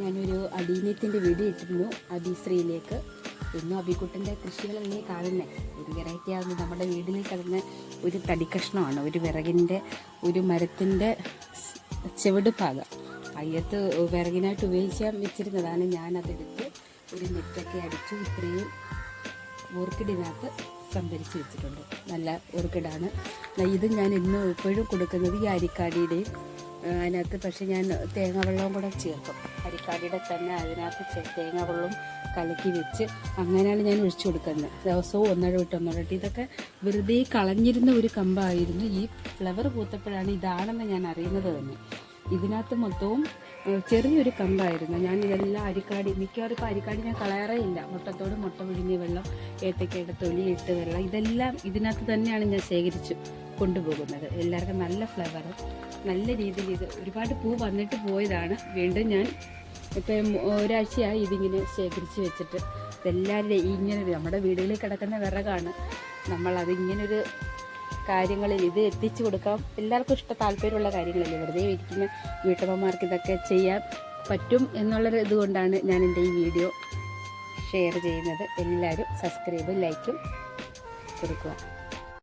ഞാനൊരു അടീനത്തിന്റെ വീഡിയോ ഇട്ടിരുന്നു അബിശ്രീയിലേക്ക് ഇന്നും അബിക്കുട്ടന്റെ കൃഷികളല്ലേ കാണുന്നത് ഒരു വെറൈറ്റി ആകുന്നത് നമ്മുടെ വീടിനെ കിടന്ന ഒരു തടിക്കഷ്ണമാണ്. ഒരു വിറകിന്റെ ഒരു മരത്തിന്റെ ചെവിട് ഭാഗം. അയ്യത്ത് വിറകിനായിട്ട് ഉപയോഗിക്കാൻ വെച്ചിരുന്നതാണ് ഞാനതെടുത്ത് ഒരു നെറ്റൊക്കെ അടിച്ചു ഇത്രയും ഓർക്കിഡിനകത്ത് സംഭരിച്ച് വെച്ചിട്ടുണ്ട്. നല്ല ഓർക്കിഡാണ്. ഇത് ഞാൻ ഇന്നും എപ്പോഴും കൊടുക്കുന്നത് ഈ അരിക്കാടിയുടെയും അതിനകത്ത് പക്ഷേ ഞാൻ തേങ്ങ വെള്ളവും കൂടെ ചേർക്കും. അരിക്കാടിയുടെ തന്നെ അതിനകത്ത് തേങ്ങ വെള്ളവും കലക്കി വെച്ച് അങ്ങനെയാണ് ഞാൻ ഒഴിച്ചു കൊടുക്കുന്നത്. ദിവസവും ഒന്നര വിട്ട് ഒന്നര വിട്ട് ഇതൊക്കെ വെറുതെ കളഞ്ഞിരുന്ന ഒരു കമ്പായിരുന്നു. ഈ ഫ്ലവർ പൂത്തപ്പോഴാണ് ഇതാണെന്ന് ഞാൻ അറിയുന്നത് തന്നെ. ഇതിനകത്ത് മൊത്തവും ചെറിയൊരു കമ്പായിരുന്നു. ഞാൻ ഇതെല്ലാം അരിക്കാടി മിക്കവാറും ഇപ്പോൾ അരിക്കാടി ഞാൻ കളയാറേ ഇല്ല. മുട്ടത്തോട് മുട്ട പിഴിഞ്ഞ വെള്ളം ഏത്തക്കയുടെ തൊലി ഇട്ട് വെള്ളം ഇതെല്ലാം ഇതിനകത്ത് തന്നെയാണ് ഞാൻ ശേഖരിച്ചു. കൊണ്ടുപോകുന്നത്. എല്ലാവർക്കും നല്ല ഫ്ലവർ നല്ല രീതിയിൽ ഇത് ഒരുപാട് പൂ വന്നിട്ട് പോയതാണ്. വീണ്ടും ഞാൻ ഇപ്പം ഒരാഴ്ചയായി ഇതിങ്ങനെ ശേഖരിച്ച് വെച്ചിട്ട്. ഇതെല്ലാവരുടെയും ഇങ്ങനെ നമ്മുടെ വീടുകളിൽ കിടക്കുന്ന വിറകാണ്. നമ്മളതിങ്ങനൊരു കാര്യങ്ങളിൽ ഇത് എത്തിച്ചു കൊടുക്കാം എല്ലാവർക്കും ഇഷ്ട താല്പര്യമുള്ള കാര്യങ്ങളല്ലേ. വെറുതെ ഇരിക്കുന്ന വീട്ടമ്മമാർക്ക് ഇതൊക്കെ ചെയ്യാൻ പറ്റും എന്നുള്ളൊരു ഇതുകൊണ്ടാണ് ഞാൻ എന്റെ ഈ വീഡിയോ ഷെയർ ചെയ്യുന്നത്. എല്ലാവരും സബ്സ്ക്രൈബും ലൈക്കും കൊടുക്കുക.